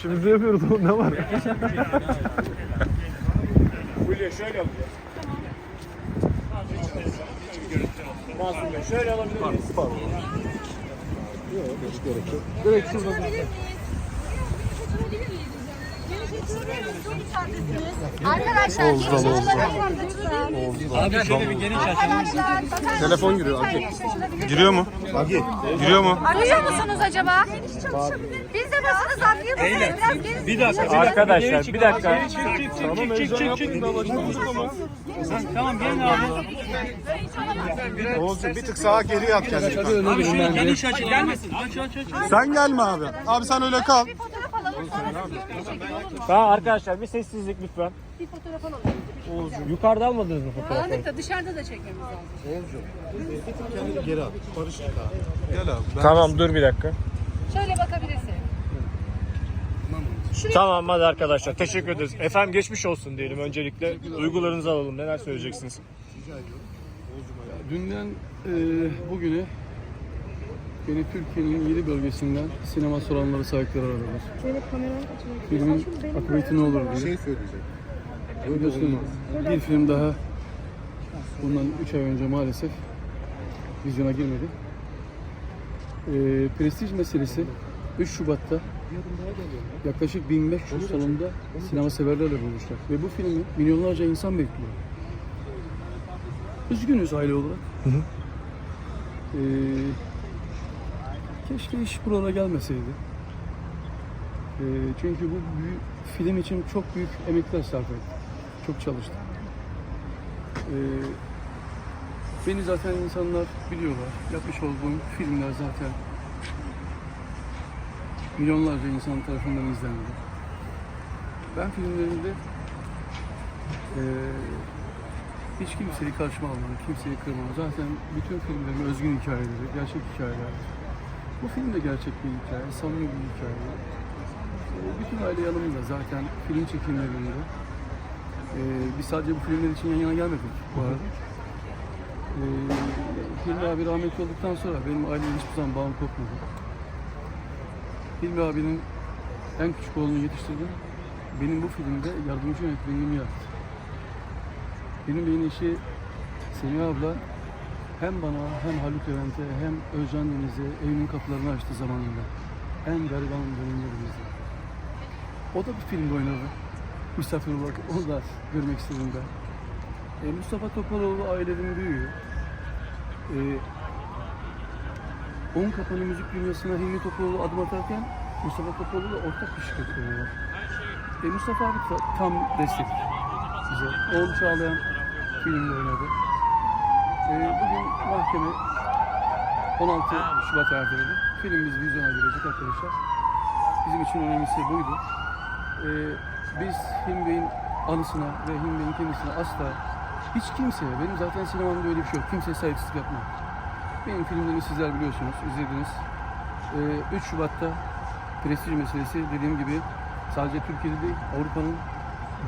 İşimizi yapıyoruz oğlum ne var? Fulya şöyle alacağız. Masum Bey şöyle alabilir miyiz? Direkt şurada. Arkadaşlar geniş Oğuz'dan, açılabilir lütfen. Abi şöyle bir. Arkadaşlar bakar Telefon giriyor, Agi. Giriyor mu? Agi. Giriyor mu? Arıyor musunuz acaba? Geniş çalışabilir. Biz de basınız adliye basın. Bir dakika. Arkadaşlar bir dakika. Çık çık çık çık Tamam çık çık. Tamam gelin abi. Oğuzcum bir tık sağa geri at kendini. Abi şöyle geniş açı gelmesin. Aç aç aç. Sen gelme abi. Abi sen öyle kal. Tamam arkadaşlar bir sessizlik lütfen. Bir fotoğraf alalım. Yukarıda almadınız mı fotoğrafı? Aldık da dışarıda da çekmemiz lazım. Kendini geri at. Barıştık abi. Gel abi. Tamam dur bir dakika. Şöyle bakabilirsin. Tamam hadi arkadaşlar teşekkür ederiz. Efendim geçmiş olsun diyelim öncelikle. Duygularınızı alalım. Neler söyleyeceksiniz? Dünden e, bugüne beni Türkiye'nin 7 bölgesinden sinema soranları sahipleri aradılar. Filmin akıbeti ne olur diye. şey söyleyeceğim. Biliyorsun bir film daha bundan 3 ay önce maalesef vizyona girmedi. E, prestij meselesi 3 Şubat'ta yaklaşık 1500 salonda sinema severlerle bulmuşlar. Ve bu filmi milyonlarca insan bekliyor. Üzgünüz aile olarak. Ee, keşke iş buralara gelmeseydi. Ee, çünkü bu büyük, film için çok büyük emekler sarf ettim. Çok çalıştım. Ee, beni zaten insanlar biliyorlar. Yapmış olduğum filmler zaten milyonlarca insan tarafından izlendi. Ben filmlerimde eee hiç kimseyi karşıma almadım, kimseyi kırmadım. Zaten bütün filmlerim özgün hikayeleri, gerçek hikayeler. Bu film de gerçek bir hikaye, samimi bir hikaye. Ee, bütün aile yanımda zaten film çekimlerinde. Ee, biz sadece bu filmler için yan yana gelmedik bu arada. Ee, Hilmi abi rahmetli olduktan sonra benim aileyle hiçbir zaman bağım kopmadı. Hilmi abinin en küçük oğlunu yetiştirdim. Benim bu filmde yardımcı yönetmenliğimi yaptı. Benim beyin eşi Semih abla hem bana hem Haluk Levent'e hem Özcan Deniz'e evimin kapılarını açtı zamanında. En gariban dönemlerimizde. O da bir filmde oynadı. Misafir olarak onu da görmek istedim ben. E, Mustafa Topaloğlu ailenin büyüğü. E, On Kapanı Müzik Dünyası'na Hilmi Topaloğlu adım atarken Mustafa Topaloğlu ortak bir şirket kuruyorlar. E, Mustafa abi ta- tam destek bize. Oğlu Çağlayan filmde oynadı. Ee, bugün mahkeme 16 Şubat erteledi. Filmimiz vizyona girecek arkadaşlar. Bizim için önemlisi buydu. Ee, biz Hilmi Bey'in anısına ve Hilmi Bey'in kendisine asla hiç kimseye, benim zaten sinemamda öyle bir şey yok. Kimseye saygısızlık yapmam. Benim filmlerimi sizler biliyorsunuz, izlediniz. Ee, 3 Şubat'ta prestij meselesi dediğim gibi sadece Türkiye'de değil, Avrupa'nın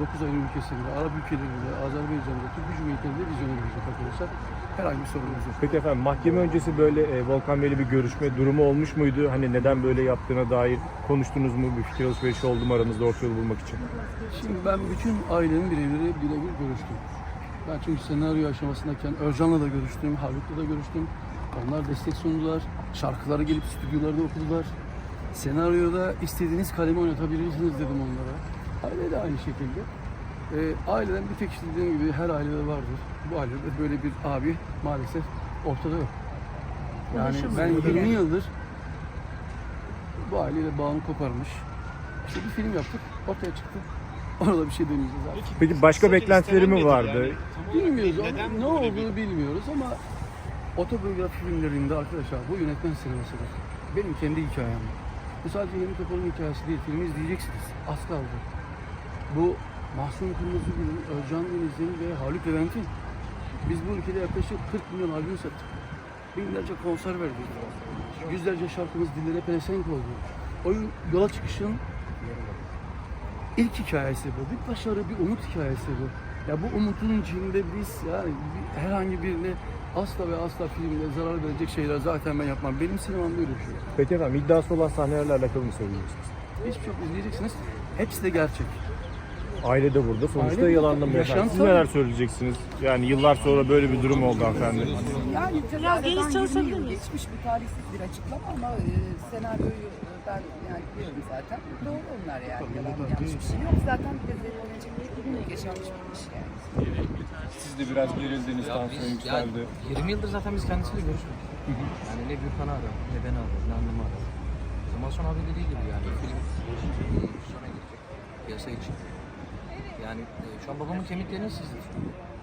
9 ayın ülkesinde, Arap ülkelerinde, Azerbaycan'da, Türk Cumhuriyeti'nde vizyona girecek arkadaşlar. Herhangi bir sorunumuz yok. Peki efendim mahkeme öncesi böyle e, Volkan Bey'le bir görüşme durumu olmuş muydu? Hani neden böyle yaptığına dair konuştunuz mu? Bir fikir alışverişi oldu mu aranızda orta yolu bulmak için? Şimdi ben bütün ailenin bireyleri birebir görüştüm. Ben çünkü senaryo aşamasındayken Özcan'la da görüştüm, Haluk'la da görüştüm. Onlar destek sundular. Şarkıları gelip stüdyolarda okudular. Senaryoda istediğiniz kalemi oynatabilirsiniz dedim onlara. Aile de aynı şekilde. Ee, aileden bir tek işte dediğim gibi her ailede vardır. Bu ailede böyle bir abi maalesef ortada yok. Yani ben 20 yıldır bu aileyle bağını koparmış. İşte bir film yaptık, ortaya çıktı. Orada bir şey demeyeceğiz artık. Peki başka beklentileri mi vardı? Bilmiyoruz ama ne olduğunu bilmiyoruz ama otobiyografi filmlerinde arkadaşlar bu yönetmen sinemasıdır. Benim kendi hikayem. Bu sadece Hilmi Topal'ın hikayesi değil. Filmi izleyeceksiniz. Az kaldı. Bu Mahsun Kırmızıgül'ün, Özcan Deniz'in ve Haluk Levent'in biz bu ülkede yaklaşık 40 milyon albüm sattık. Binlerce konser verdik. Yüzlerce şarkımız dillere pelesenk oldu. Oyun yola çıkışın ilk hikayesi bu. Bir başarı, bir umut hikayesi bu. Ya bu umutun içinde biz yani bir- herhangi birine asla ve asla filmde zarar verecek şeyler zaten ben yapmam. Benim sinemamda öyle bir şey. Peki efendim iddiası olan sahnelerle alakalı mı söyleyeceksiniz? Hiçbir şey yok. İzleyeceksiniz. Hepsi de gerçek. Aile de burada. Sonuçta Aile- yalanlamıyor. efendim. Siz neler söyleyeceksiniz? Yani yıllar sonra böyle bir durum oldu hanımefendi. Yani Biraz geniş çalışabilir 20 yıl miyiz? Geçmiş bir tarihsiz bir açıklama ama e, senaryoyu ben yani biliyorum zaten. Doğru onlar yani. Yalan yanlış bir şey yok. Zaten bir de verilecek bir durum yaşanmış bir iş yani. Siz de biraz gerildiniz, Ya tansiyon biz, yani yükseldi. 20 yıldır zaten biz kendisiyle görüşmüyoruz. Yani ne Gürkan'ı arıyorum, ne beni arıyorum, ne annemi arıyorum. Masum abi dediği gibi yani film sonra girecek piyasa için. Yani e, şu an babamın kemiklerini sızdı.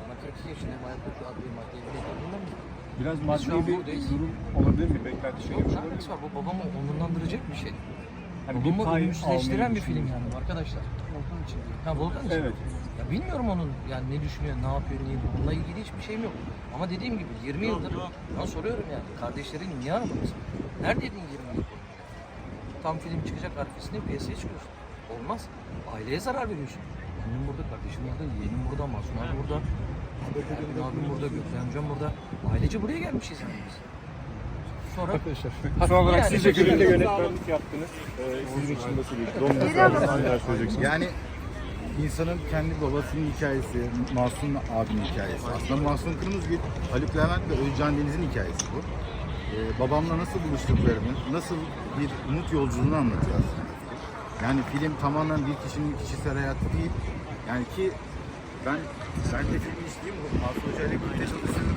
Bana 42 yaşındayım, hayatta şu adliye maddeyi bile bilmem mi? Biraz maddi bir buradayız. durum olabilir mi? Beklenti şey alakası var? Bu babamı onurlandıracak bir şey. Hani bir Babamı pay almayı bir film yani arkadaşlar. Volkan için. Ha Volkan için. Evet. Ya bilmiyorum onun yani ne düşünüyor, ne yapıyor, ne ediyor. Bununla ilgili hiçbir şeyim yok. Ama dediğim gibi 20 yıldır ben soruyorum yani kardeşlerin niye aramadınız? Neredeydin 20 yıl boyunca? Tam film çıkacak arifesinde piyasaya çıkıyorsun. Olmaz. Aileye zarar veriyorsun. Annem burada, kardeşim burada, yeğenim burada, Masum abi burada. Abim burada, Gökhan amcam burada. Ailece buraya gelmişiz yani biz. Sonra Son olarak Yani siz de filmde yönetmenlik yaptınız. Ee, sizin için nasıl bir? Donmuş neler söyleyeceksiniz? Yani insanın kendi babasının hikayesi, Masum abinin hikayesi. Aslında Masum Kırmızıgül, Haluk Levent ve Özcan Deniz'in hikayesi bu. Ee, babamla nasıl buluştuklarını, nasıl bir umut yolculuğunu anlatıyor aslında. Yani film tamamen bir kişinin kişisel hayatı değil. Yani ki ben ben de film işleyeyim, Masum Hoca ile birlikte çalışıyorum.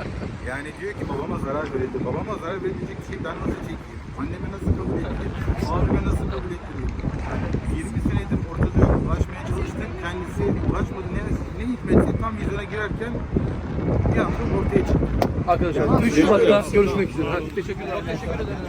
Yani diyor ki babama zarar verildi. Babama zarar verilecek bir şey ben nasıl çekeyim? Anneme nasıl kabul edeyim? Abime nasıl kabul ettireyim? Yani 20 senedir ortada yok. Ulaşmaya çalıştım. Kendisi ulaşmadı. Ne, ne hikmetse tam vizyona girerken bir anda ortaya çıktı. Arkadaşlar 3 Şubat'ta görüşmek üzere. Hadi, teşekkür ederim. teşekkür ederim.